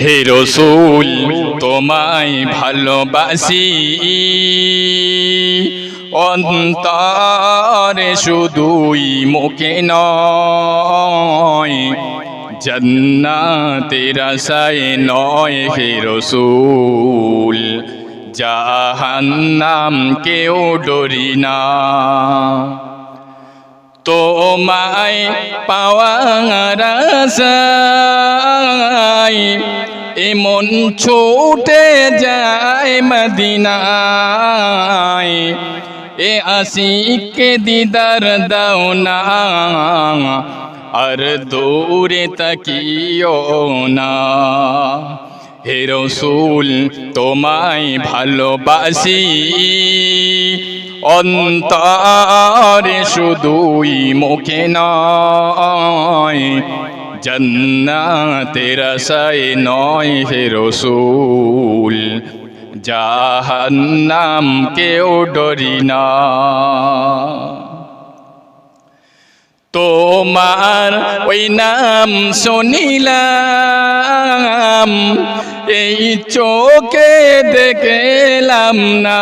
হে রসুল, তোমায় ভালোবাসি। অন্তরে শুধুই মুখে নয়, জন্নাতের আশায় নয় হে রসুল। জাহান্নাম কেউ ডরি না। তোমায় পাওয়ার আশায় এমন ছুটে যায় মদিনায় এ আশিকে দিদার দাও না আর দূরে তাকিও না হে রসুল তোমায় ভালোবাসি অন্তরে শুধুই মুখে নয় জন্নাতের আশায় নয় হে রসুল জাহান্নাম কেউ ডরি না। তোমার ওই নাম শুনিলাম, এই চোখে দেখলাম না।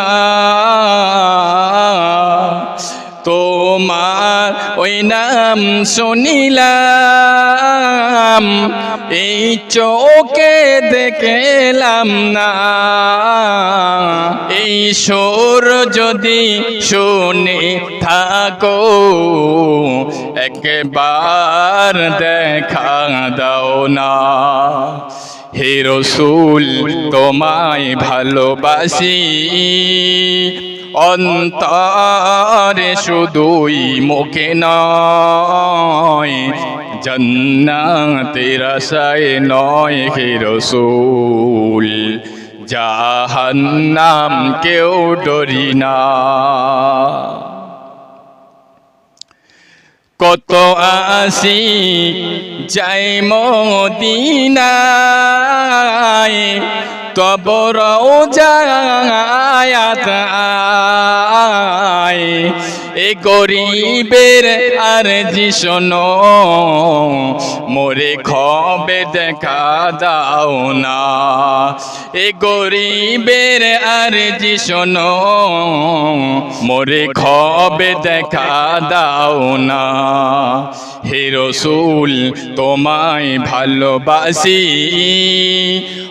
শুনিলাম, এই চোখে দেখলাম না। এই সুর যদি শুনে থাকো, একবার দেখা দাও না। হে রসুল, তোমায় ভালোবাসি। অন্তরে শুধুই মুখে নয় জন্নাতের আশায় নয় হে রসুল। জাহান্নাম কেউ ডরি না। কত আসি যাই মদিনায়, তব রোজায়াত গরিবের আর জি শোনো, মোরে খবে দেখা দাও না। এ গরিবের আর জি শোনো, মোরে খবে দেখা দাও না। হে রসুল, তোমায় ভালোবাসি।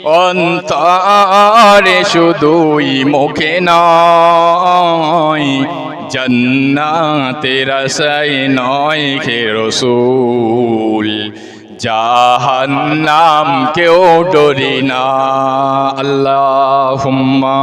অন্তরে শুধুই মুখে নয় জন্নাতের রসাই নয় খে রসুল। জাহান্নাম কেউ ডরি না। আল্লাহুম্মা